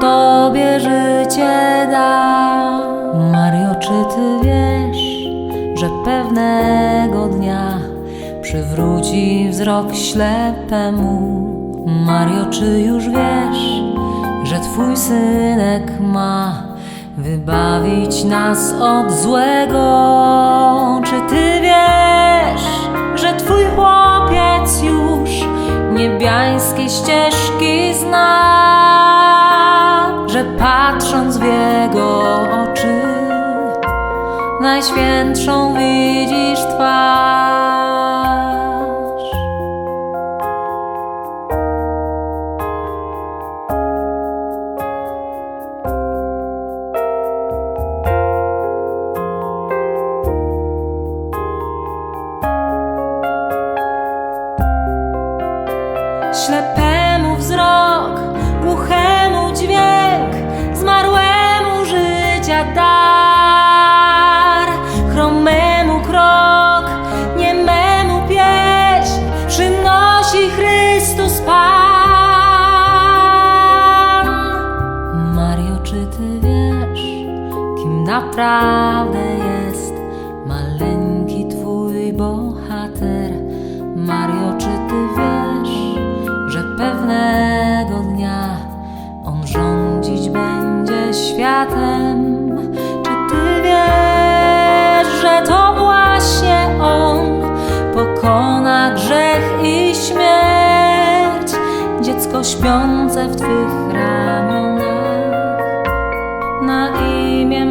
tobie życie da. Mario, czy ty wiesz, że pewnego dnia przywróci wzrok ślepemu? Mario, czy już wiesz, że twój synek ma wybawić nas od złego? Czy ty wiesz, że twój chłopiec już niebiańskie ścieżki zna? Patrząc w jego oczy, najświętszą widzisz twarz. Ślepemu wzrok, dar, chromemu krok, niememu pieśń przynosi Chrystus Pan. Mario, czy ty wiesz, kim naprawdę jest maleńki twój bohater? Mario, czy ty wiesz, pokona grzech i śmierć? Dziecko śpiące w twych ramionach na imię.